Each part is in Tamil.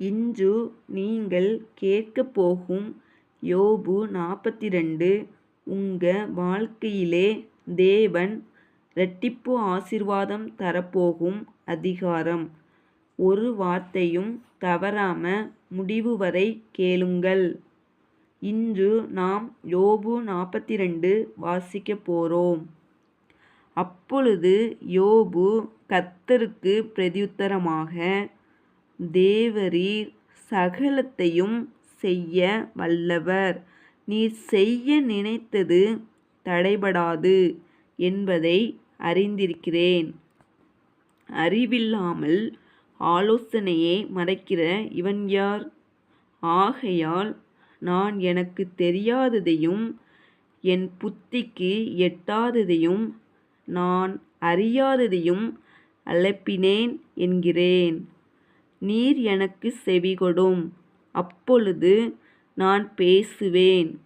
இன்று நீங்கள் கேட்கப் போகும் யோபு நாற்பத்தி ரெண்டு உங்க வாழ்க்கையிலே தேவன் இரட்டிப்பு ஆசீர்வாதம் தரப்போகும் அதிகாரம். ஒரு வார்த்தையும் தவறாம முடிவு வரை கேளுங்கள். இன்று நாம் யோபு நாற்பத்தி ரெண்டு வாசிக்கப் போகிறோம் அப்பொழுது யோபு கத்தருக்கு பிரதியுத்தரமாக தேவரீர் சகலத்தையும் செய்ய வல்லவர் நீர் செய்ய நினைத்தது தடைபடாது என்பதை அறிந்திருக்கிறேன். அறிவில்லாமல் ஆலோசனையை மறைக்கிற இவன் யார்? ஆகையால் நான் எனக்கு தெரியாததையும் என் புத்திக்கு எட்டாததையும் நான் அறியாததையும் அழைப்பினேன் என்கிறேன். நீர் எனக்கு செவிகொடும் அப்பொழுது நான் பேசுவேன்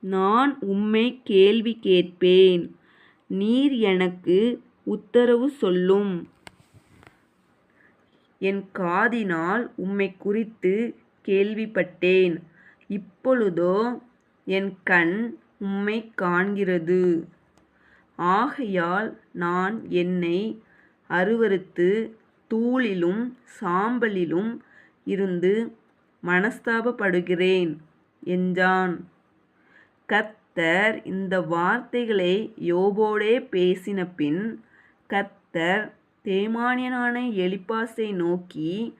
நான் உம்மை கேள்வி கேட்பேன் நீர் எனக்கு உத்தரவு சொல்லும். என் காதினால் உம்மை குறித்து கேள்விப்பட்டேன் இப்பொழுதோ என் கண் உம்மை காண்கிறது. ஆகையால் நான் என்னை அருவருத்து தூளிலும் சாம்பலிலும் இருந்து மனஸ்தாபப்படுகிறேன் என்றான். கத்தர் இந்த வார்த்தைகளை யோபோடே பேசின பின் கத்தர் தேமானியனான எலிப்பாசை நோக்கி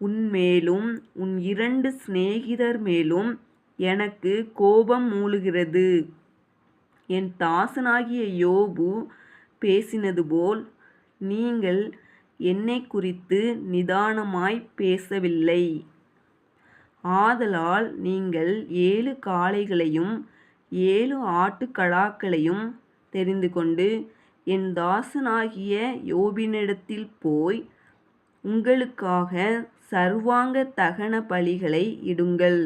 உன்மேலும் உன் இரண்டு சிநேகிதர் மேலும் எனக்கு கோபம் மூழுகிறது என் தாசனாகிய யோபு பேசினது போல் நீங்கள் என்னை குறித்து நிதானமாய்ப் பேசவில்லை. ஆதலால் நீங்கள் ஏழு காளைகளையும் ஏழு ஆட்டுக்கடாக்களையும் தெரிந்துகொண்டு என் தாசனாகிய யோபினிடத்தில் போய் உங்களுக்காக சர்வாங்க தகன பலிகளை இடுங்கள்.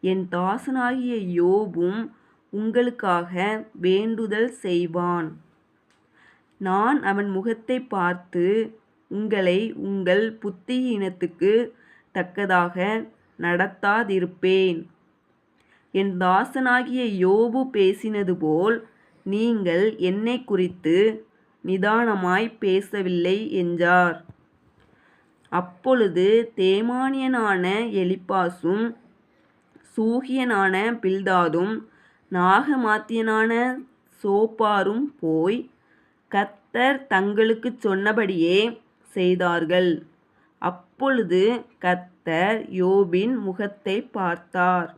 என் தாசனாகிய யோபும் உங்களுக்காக வேண்டுதல் செய்வான். நான் அவன் முகத்தை பார்த்து உங்களை உங்கள் புத்தியினத்துக்கு தக்கதாக நடத்தாதிருப்பேன். என் தாசனாகிய யோபு பேசினது போல் நீங்கள் என்னை குறித்து நிதானமாய் பேசவில்லை என்றார். அப்பொழுது தேமானியனான எலிப்பாசும் சூகியனான பில்தாதும் நாகமாத்தியனான சோப்பாரும் போய் கத்தர் தங்களுக்குச் சொன்னபடியே செய்தார்கள். அப்பொழுது கர்த்தர் யோபின் முகத்தைப் பார்த்தார்.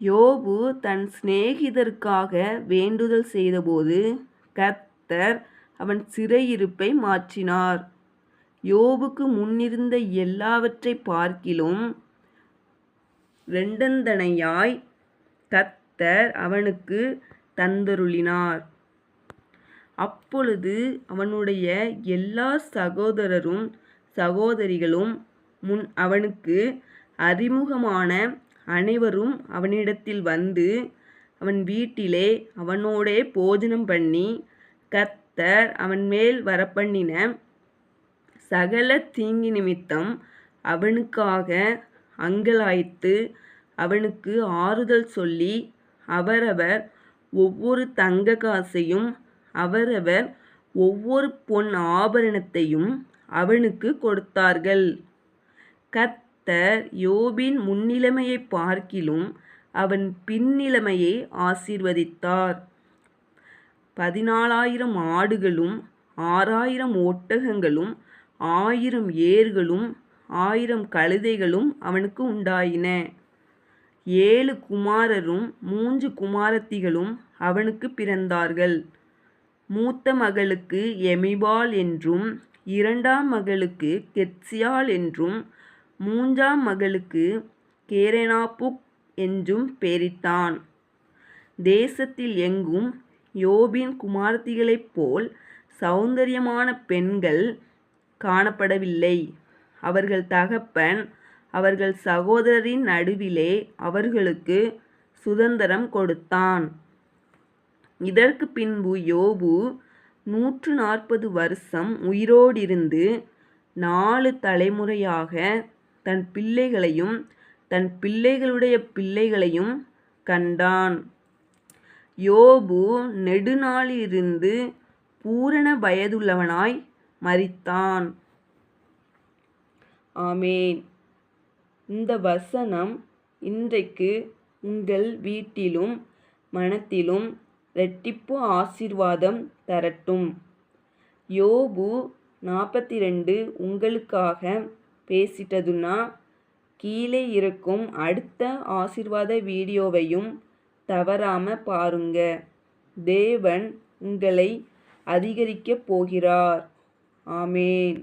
யோபு தன் சிநேகிதருக்காக வேண்டுதல் செய்தபோது கர்த்தர் அவன் சிறையிருப்பை மாற்றினார். யோபுக்கு முன்னிருந்த எல்லாவற்றை பார்க்கிலும் ரெண்டந்தனையாய் கத்தர் அவனுக்கு தந்தருளினார். அப்பொழுது அவனுடைய எல்லா சகோதரரும் சகோதரிகளும் முன் அவனுக்கு அறிமுகமான அனைவரும் அவனிடத்தில் வந்து அவன் வீட்டிலே அவனோடே போஜனம் போஜனம்பண்ணி கர்த்தர் அவன்மேல் வரப்பண்ணின சகல தீங்கி நிமித்தம் அவனுக்காக அங்கலாய்த்து அவனுக்கு ஆறுதல் சொல்லி அவரவர் ஒவ்வொரு தங்க காசையும் அவரவர் ஒவ்வொரு பொன் ஆபரணத்தையும் அவனுக்கு கொடுத்தார்கள். கர்த்தர் யோபின் முன்னிலைமையைப் பார்க்கிலும் அவன் பின்னிலைமையை ஆசீர்வதித்தார். பதினாலாயிரம் ஆடுகளும் ஆறாயிரம் ஒட்டகங்களும் ஆயிரம் ஏர்களும் ஆயிரம் கழுதைகளும் அவனுக்கு உண்டாயின. ஏழு குமாரரும் மூன்று குமாரத்திகளும் அவனுக்கு பிறந்தார்கள். மூத்த மகளுக்கு எமிபால் என்றும் இரண்டாம் மகளுக்குக் கெத்சியாள் என்றும் மூன்றாம் மகளுக்குக் கேரெனாப்புக் என்றும் பெயரிட்டான். தேசத்தில் எங்கும் யோபின் குமாரத்திகளைப்போல் சௌந்தரியமான பெண்கள் காணப்படவில்லை. அவர்கள் தகப்பன் அவர்கள் சகோதரரின் நடுவிலே அவர்களுக்குச் சுதந்தரம் கொடுத்தான். இதற்குப் பின்பு யோபு நூற்று நாற்பது வருஷம் உயிரோடிருந்து நாலு தலைமுறையாக தன் பிள்ளைகளையும் தன் பிள்ளைகளுடைய பிள்ளைகளையும் கண்டான். யோபு நெடுநாளிலிருந்து பூரண வயதுள்ளவனாய் மறித்தான் ஆமேன். இந்த வசனம் இன்றைக்கு உங்கள் வீட்டிலும் மனத்திலும் ரெட்டிப்பு ஆசீர்வாதம் தரட்டும். யோபு நாற்பத்தி ரெண்டு உங்களுக்காக பேசிட்டதுன்னா கீழே இருக்கும் அடுத்த ஆசிர்வாத வீடியோவையும் தவறாம பாருங்க. தேவன் உங்களை அதிகரிக்கப் போகிறார். ஆமேன்.